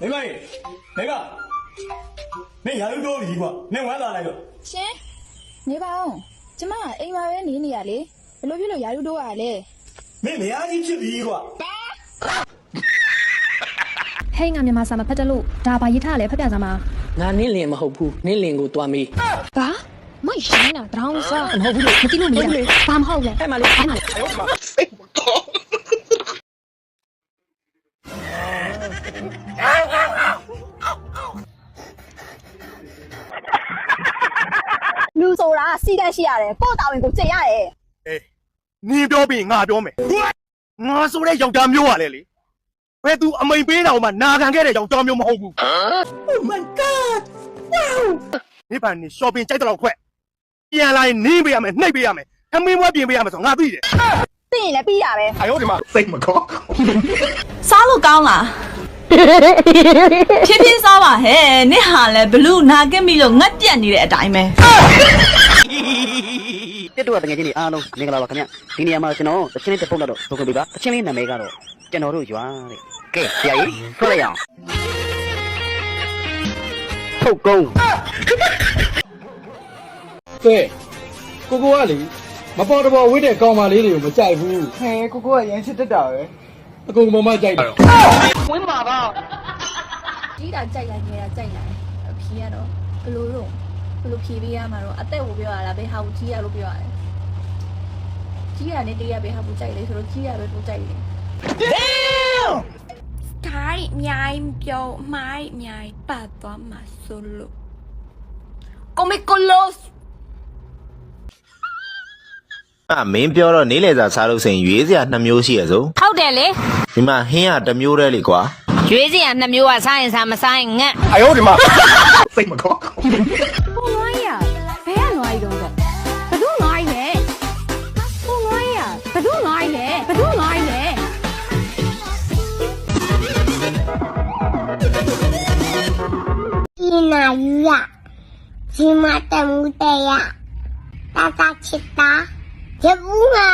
မိမရေနေကနေရာလူတိုးပြီကွာနေဝမ်းလာလိုက်တော့ရှင်နေပါဦးကျမကအိမ်မှာပဲနေနေရလေဘယ်လိုဖြစ်လို့ယာရုတိုးရလဲမင်းမယားကြီးဖြစ်ပြီကွာဟဲ့ငါမြန်မာစာမဖတ်တယ်လို့ဒါဘာရေးထားလဲဖတ်ပြစမ်းပါငါနင်းလင်မဟုတ်ဘူးနင်းလင်ကိုတွားမေးဘာမရိုင်းတာတရောင်းစားမဟုတ်ဘူးလို့မသိလို့မရဘူးဘာမဟုတ်လဲအဲ့မလေးအဲ့မလေးလူ စီကန်းရှိရတယ်ကိုယ့်တာဝန်ကိုကျင့်ရတယ်အေးနင်းပြောပြီးငါပြောမယ်ငါဆိုတဲ့ယောက်ျားမျိုးပါလေလေဘယ်သူအမိန်ပေးတော်မှနာခံခဲ့တဲ့ယောက်ျားမျိုးမဟုတ်ဘူး Oh my god wow ဒီပန်နေ shopping ကြိုက်တော့ခွက်ပြန်လာရင်နင်းပေးရမယ်နှိပ်ပေးရမယ်ခမင်းဘွားပြင်ပေးရမယ်ဆိုငါသိတယ်သိရင်လည်းပြီးတာပဲအယောဒီမှာစိတ်မကောစားလို့ကောင်းလားဖြည်းဖြည်းစားပါဟဲ့နင့်ဟာလဲဘလူးနာကက်မိလို့ငတ်ပြတ်နေတဲ့အတိုင်းပဲ တက်တော့တကယ်ချင်းတွေအားလုံးမင်္ဂလာပါခင်ဗျဒီနေရာမှာကျွန်တော်တချင်းလေးတစ်ပုတ်တော့ဆိုခွင့်ပေးပါတချင်းလေးနာမည်ကတော့ကျွန်တော်တို့ရွာတဲ့ကဲဆရာကြီးဆွလိုက်အောင်ထုတ်ကုန်းကဲကိုကိုကလေမပေါ်တပေါ်ဝိတဲ့ကောင်မလေးတွေကိုမကြိုက်ဘူးဟဲကိုကိုကရမ်းချစ်တတ်တာပဲအကုန်မမကြိုက်တယ်ကြီးတာကြိုက်လိုက်နေတာကြိုက်လိုက်အဖြေကတော့ဘယ်လိုတော့ ဘယ်လိုဖြေပေးရမှာတော့အသက်ကိုပြောရတာဘယ်ဟာကိုကြီးရလို့ပြောရတယ်ကြီးရနဲ့တေးရဘယ်ဟာကိုကြိုက်လဲဆိုတော့ကြီးရပဲကိုကြိုက်တယ်ဒါရီအများကြီးမပြောအမားကြီးအများကြီးပတ်သွားမှာဆိုလို့ကိုမီကိုလိုစ်အမင်းပြောတော့နေလေစာစားလို့ဆိုရင်ရွေးစရာနှစ်မျိုးရှိရစို့ဟုတ်တယ်လေဒီမှာဟင်းကတစ်မျိုးတည်းလေကွာရွေးစရာနှစ်မျိုးကစားရင်စားမစားရင်ငတ်အယောဒီမှာစိတ်မကော နာယူရဒီမတမှုတရတာတာချစ်တာဂျဘူးငါ